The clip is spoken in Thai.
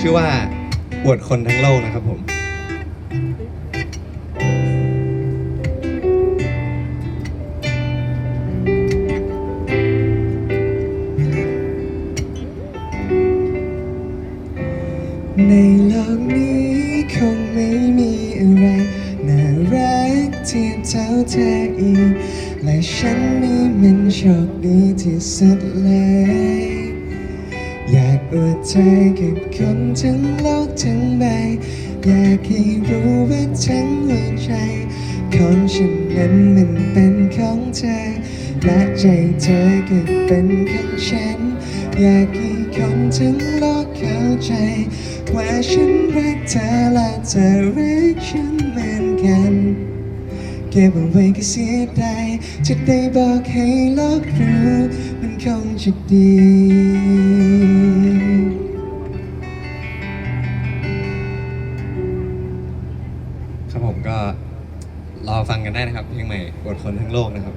ชื่อว่าอวดคนทั้งโลกนะครับผม ในโลกนี้คงไม่มีอะไร น่ารักเทียบเท่าเธออีก และฉันนี่มันโชคดีที่สุดเลย อยากอวดเกับคนทั้งโลกทั้งใบ อยากให้รู้ว่าทั้งหัวใจ ของฉันนั้นมันเป็นของเธอ และใจเธอก็เป็นของฉัน อยากให้คนทั้งโลกเข้าใจ ว่าฉันรักเธอและเธอรักฉันเหมือนกันเก็บเอาไว้ก็เสียดายจะได้บอกให้โลกรู้ มันคงจะดี ก็รอฟังกันได้นะครับเพลงใหม่บทคนทั้งโลกนะครับ